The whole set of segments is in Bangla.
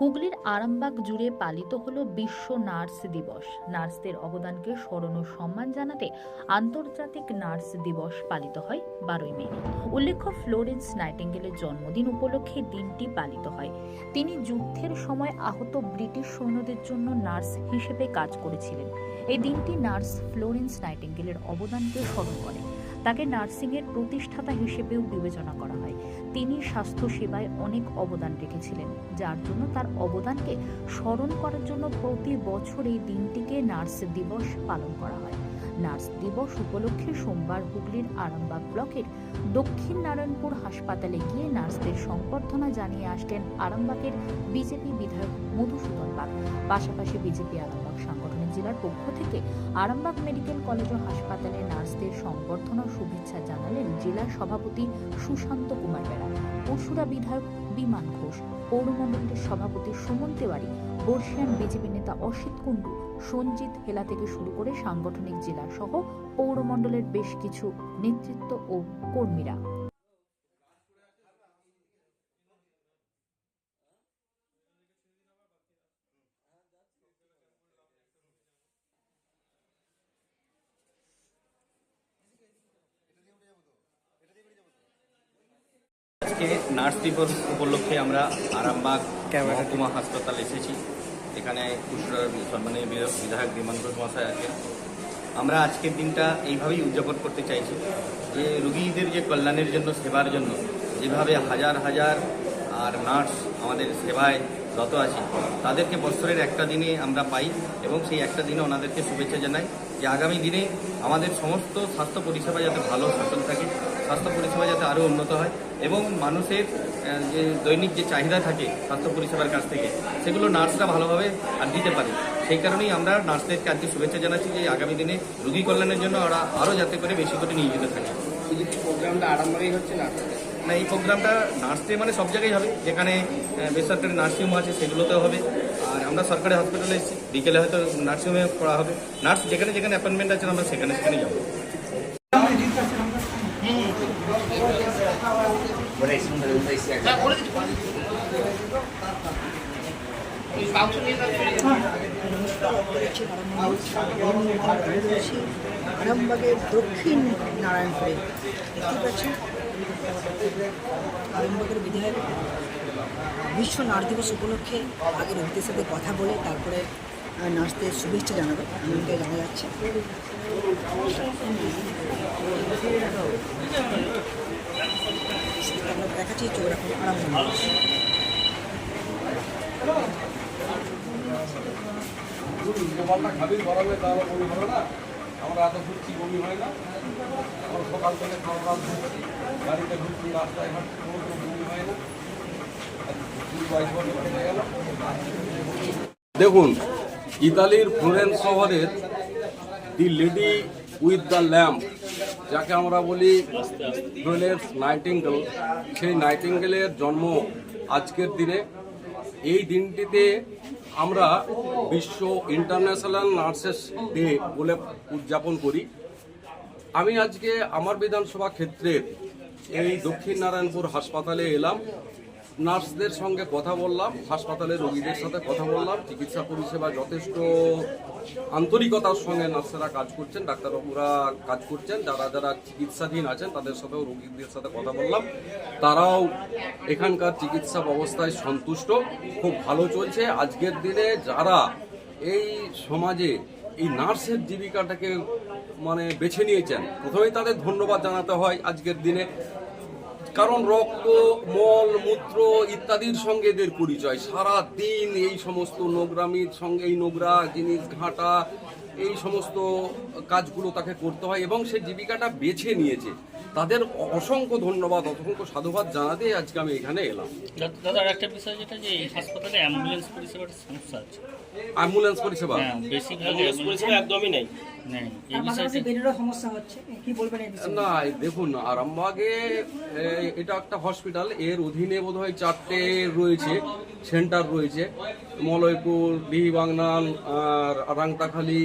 হুগলির আরামবাগ জুড়ে পালিত হলো বিশ্ব নার্স দিবস। নার্সদের অবদানকে স্মরণ ও সম্মান জানাতে আন্তর্জাতিক নার্স দিবস পালিত হয় বারোই মে। উল্লেখ্য, ফ্লোরেন্স নাইটিঙ্গেলের জন্মদিন উপলক্ষে দিনটি পালিত হয়। তিনি যুদ্ধের সময় আহত ব্রিটিশ সৈন্যদের জন্য নার্স হিসেবে কাজ করেছিলেন। এই দিনটি নার্স ফ্লোরেন্স নাইটিঙ্গেলের অবদানকে স্মরণ করে। তাকে নার্সিংয়ের প্রতিষ্ঠাতা হিসেবেও বিবেচনা করা হয়। তিনি স্বাস্থ্য সেবায় অনেক অবদান রেখেছিলেন, যার জন্য তার অবদানকে স্মরণ করার জন্য প্রতি বছর এই দিনটিকে নার্স দিবস পালন করা হয়। নার্স দিবস উপলক্ষে সোমবার হুগলির আরামবাগ ব্লকের দক্ষিণ নারায়ণপুর হাসপাতালে গিয়ে নার্সদের সংবর্ধনা জানিয়ে আসলেন আরামবাগের বিজেপি বিধায়ক মধুসূদন বাগ পাশাপাশি বিজেপি আরামবাগ সাংগঠনিক জেলার পক্ষ থেকে আরামবাগ মেডিকেল কলেজ ও হাসপাতালে নার্সদের সংবর্ধনা শুভেচ্ছা জানালেন জেলা সভাপতি সুশান্ত কুমার বেড়া পরশুরা বিধায়ক বিমান ঘোষ পৌরমণ্ডলের সভাপতি সুমন তেওয়ারি, বর্ষিয়ান বিজেপি নেতা অসিত কুণ্ডু, সঞ্জিত হেলা থেকে শুরু করে সাংগঠনিক জেলা সহ পৌরমণ্ডলের বেশ কিছু নেতৃত্ব ও কর্মীরা। আজকে নার্স দিবস উপলক্ষে আমরা আরামবাগ মহকুমা হাসপাতাল এসেছি। এখানে কুশলার সম্মানীয় বিধায়ক বিমান ঘোষ মহাশয় আছেন। আমরা আজকের দিনটা এইভাবেই উদযাপন করতে চাইছি যে রুগীদের যে কল্যাণের জন্য সেবার জন্য যেভাবে হাজার হাজার আর নার্স আমাদের সেবায় রত আছে তাদেরকে বছরের একটা দিনে আমরা পাই এবং সেই একটা দিনে ওনাদেরকে শুভেচ্ছা জানাই যে আগামী দিনে আমাদের সমস্ত স্বাস্থ্য পরিষেবা যাতে ভালো সচল থাকে। স্বাস্থ্য পরিষেবা যাতে আরও উন্নত হয় এবং মানুষের যে দৈনিক যে চাহিদা থাকে স্বাস্থ্য পরিষেবার কাছ থেকে সেগুলো নার্সরা ভালোভাবে আর দিতে পারে। সেই কারণেই আমরা নার্সদেরকে আজকে শুভেচ্ছা জানাচ্ছি যে আগামী দিনে রুগী কল্যাণের জন্য ওরা আরও যাতে করে বেশি করে নিয়োজিত থাকে। প্রোগ্রামটা আরামবাগেই হচ্ছে না? না এই প্রোগ্রামটা নার্সডে মানে সব জায়গায় হবে। যেখানে বেসরকারি নার্সিংহোম আছে সেগুলোতেও হবে। আর আমরা সরকারি হসপিটালে এসেছি। বিকেলে হয়তো নার্সিংহোমে করা হবে। নার্স যেখানে যেখানে অ্যাপয়েন্টমেন্ট আছে আমরা সেখানে সেখানে যাব। আরামবাগের দক্ষিণ নারায়ণপুরে দেখতে পাচ্ছেন? আরামবাগের বিধায়ক বিশ্ব নার্স দিবস উপলক্ষে আগে রোগীদের সাথে কথা বলে তারপরে নার্সদের শুভেচ্ছা জানাবে। এমনটা জানা যাচ্ছে। দেখাচ্ছি, চোখ রাখুন, আরামবাগ। দেখুন, ইতালির ফ্লোরেন্স শহরের the lady with the lamp, যাকে আমরা বলি ফ্লোরেন্স নাইটিঙ্গেল, সেই নাইটিঙ্গেলের জন্ম আজকের দিনে। এই দিনটিতে আমরা বিশ্ব ইন্টারন্যাশনাল নার্সেস ডে বলে উদযাপন করি। আমি আজকে আমার বিধানসভা ক্ষেত্রের এই দক্ষিণ নারায়ণপুর হাসপাতালে এলাম। নার্সদের সঙ্গে কথা বললাম হাসপাতালের রোগীদের সাথে কথা বললাম, চিকিৎসা পরিষেবা যথেষ্ট, আন্তরিকতার সঙ্গে নার্সেরা কাজ করছেন, ডাক্তারবাবুরা কাজ করছেন, যারা যারা চিকিৎসাধীন আছেন তাদের সাথেও রোগীদের সাথে কথা বললাম। তারাও এখানকার চিকিৎসা ব্যবস্থায় সন্তুষ্ট, খুব ভালো চলছে। আজকের দিনে যারা এই সমাজে এই নার্সের জীবিকাটাকে মানে বেছে নিয়েছেন, প্রথমেই তাদের ধন্যবাদ জানাতে হয় আজকের দিনে। কারণ রক্ত, মল, মূত্র ইত্যাদির সঙ্গে এদের পরিচয়। সারা দিন এই সমস্ত নোংরামির সঙ্গে এই নোংরা জিনিস, ঘাঁটা, এই সমস্ত কাজগুলো তাকে করতে হয় এবং সে জীবিকাটা বেছে নিয়েছে। তাদের অসংখ্য ধন্যবাদ অসংখ্য সাধুবাদ জানাতে আজকে আমি এখানে এলাম। দাদা একটা বিষয় যেটা যে এই হাসপাতালে অ্যাম্বুলেন্স পরিষেবার সমস্যা আছে। অ্যাম্বুলেন্স পরিষেবা? হ্যাঁ বেশিরভাগ অ্যাম্বুলেন্স একদমই নেই। নেই। এই বিষয়টা বেডেরও সমস্যা হচ্ছে। কি বলবেন এই বিষয়ে? না দেখুন আরামবাগে এটা একটা হসপিটাল। এর অধীনে বোধহয় চারটে রয়েছে সেন্টার রয়েছে। মলয়পুর বিহিবাংনাল আর রাংতাখালি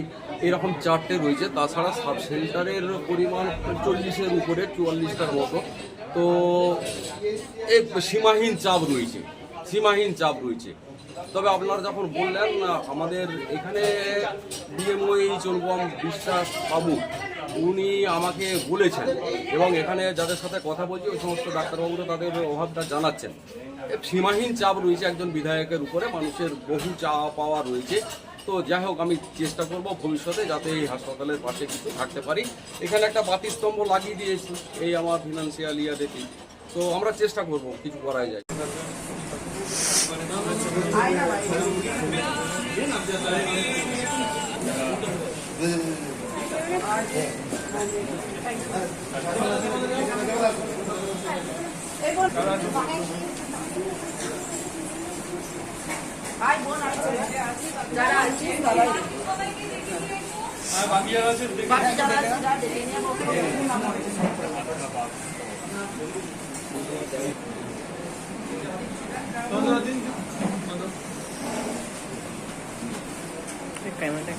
এরকম চারটে রয়েছে। তাছাড়া সাব সেন্টারের পরিমাণ চল্লিশের উপরে চুয়াল্লিশটার মতো তো সীমাহীন চাপ রয়েছে, সীমাহীন চাপ রয়েছে। তবে আপনারা যখন বললেন, আমাদের এখানে ডিএমওইচ অনুপম বিশ্বাস বাবু, উনি আমাকে বলেছেন এবং এখানে যাদের সাথে কথা বলছি, ওই সমস্ত ডাক্তারবাবুরা তাদের অভাবটা জানাচ্ছেন। সীমাহীন চাপ রয়েছে একজন বিধায়কের উপরে, মানুষের বহু চাওয়া পাওয়া রয়েছে। তো যাই হোক, আমি চেষ্টা করব ভবিষ্যতে যাতে এই হাসপাতালের পাশে কিছু থাকতে পারি। এখানে একটা বাতিস্তম্ভ লাগিয়ে দিয়েছি, এই আমার ফিনান্সিয়াল ইয়া দেখি তো আমরা চেষ্টা করব, কিছু করা যায়। ভাই বোন আছে, যারা আছে তারা বাকি যারা আছে? বাকি যারা আছে যারা দেখে নিয়ে পনেরো দিন ক্যামেরাটা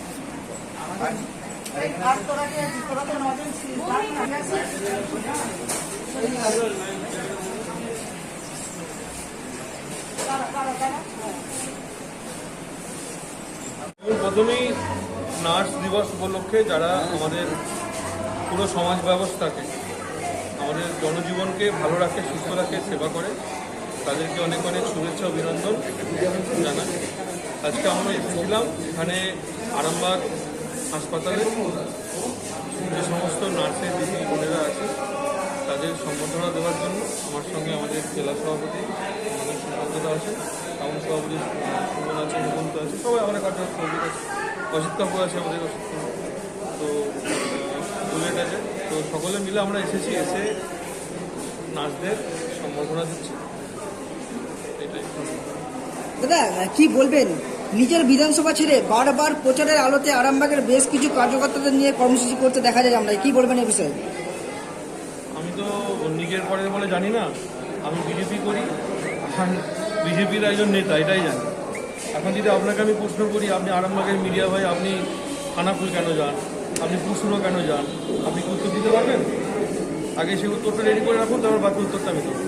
আর তোরা কি তোরা তো নজন ছিলিস তারা তারা তারা প্রথমেই নার্স দিবস উপলক্ষে যারা আমাদের পুরো সমাজ ব্যবস্থাকে, আমাদের জনজীবনকে ভালো রাখে, সুস্থ রাখে, সেবা করে, তাদেরকে অনেক অনেক শুভেচ্ছা, অভিনন্দন জানাই। আজকে আমরা এসেছিলাম এখানে আরামবাগ হাসপাতালে। যে সমস্ত নার্সের দিদি বোনেরা আছে, তাদের সম্বর্ধনা দেওয়ার জন্য আমার সঙ্গে আমাদের জেলা সভাপতি আমাদের সুকান্তদা আছেন টাউন সভাপতি সুমন আছে হেমন্ত আছে সবাই সভাপতি আছে অসিত কাকু আছে আমাদের অসিত তো বুলেট আছে। তো সকলে মিলে আমরা এসেছি এসে নার্সদের সম্বর্ধনা দিচ্ছি। এটাই। দাদা কি বলবেন? নিজের বিধানসভা ছেড়ে বারবার প্রচারের আলোতে আরামবাগের বেশ কিছু কার্যকর্তাদের নিয়ে কর্মসূচি করতে দেখা যায় আমরা। কি বলবেন এ বিষয়ে? আমি তো নিজের পরে বলে জানি না। আমি বিজেপি করি বিজেপির একজন নেতা এটাই জানি। এখন যদি আপনাকে আমি প্রশ্ন করি আপনি আরামবাগের মিডিয়া ভাই আপনি খানাপুর কেন যান? আপনি পুসুরো কেন যান? আপনি কি উত্তর দিতে পারবেন? আগে সেই উত্তরটা রেডি করে রাখুন তারপর বাকি উত্তরটা আমি দেবো।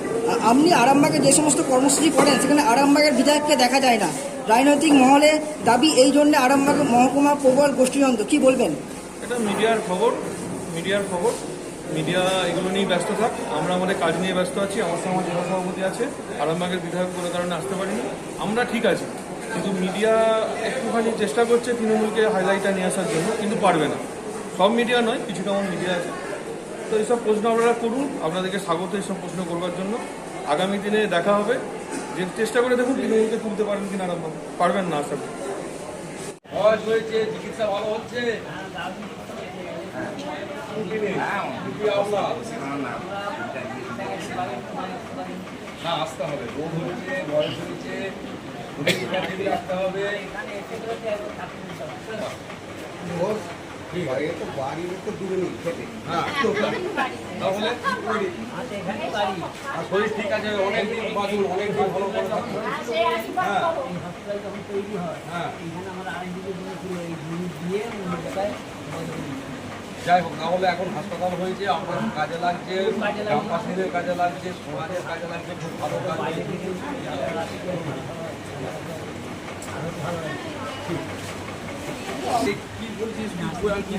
আপনি আরামবাগে যে সমস্ত কর্মসূচি করেন সেখানে আরামবাগের বিধায়ককে দেখা যায় না। রাজনৈতিক মহলে দাবি এই জন্য আরামবাগ মহকুমা প্রবল গোষ্ঠীযন্ত্র কি বলবেন? এটা মিডিয়ার খবর মিডিয়ার খবর। মিডিয়া এগুলো নিয়ে ব্যস্ত থাক। আমরা আমাদের কাজ নিয়ে ব্যস্ত আছি। আমার সঙ্গে আমার জেলা সভাপতি আছে। আরামবাগের বিধায়ক কোনো কারণে আসতে পারিনি। আমরা ঠিক আছি। কিন্তু মিডিয়া একটুখানি চেষ্টা করছে তৃণমূলকে হাইলাইটটা নিয়ে আসার জন্য, কিন্তু পারবে না। সব মিডিয়া নয়, কিছুটা আমার মিডিয়া আছে। তো এইসব প্রশ্ন আপনারা করুন। আপনাদেরকে স্বাগত এইসব প্রশ্ন করবার জন্য। আগামী দিনে দেখা হবে। যে চেষ্টা করে দেখুন তৃণমূলকে তুলতে পারবেন কিনা আরামবাগ। পারবেন না আশা করি। চিকিৎসা ভালো হচ্ছে? না আসতে হবে রোগ হয়েছে বয়স হয়েছে রাখতে হবে হ্যাঁ। শরীর ঠিক আছে অনেকদিন বাঁচুন অনেকদিন ভালো করে হ্যাঁ হ্যাঁ যাই হোক, না হলে এখন হাসপাতাল হয়েছে আমার কাজে লাগছে, গ্রামবাসীদের কাজে লাগছে, সমাজের কাজে লাগছে, খুব ভালো কাজ। কি বলছিস পারছি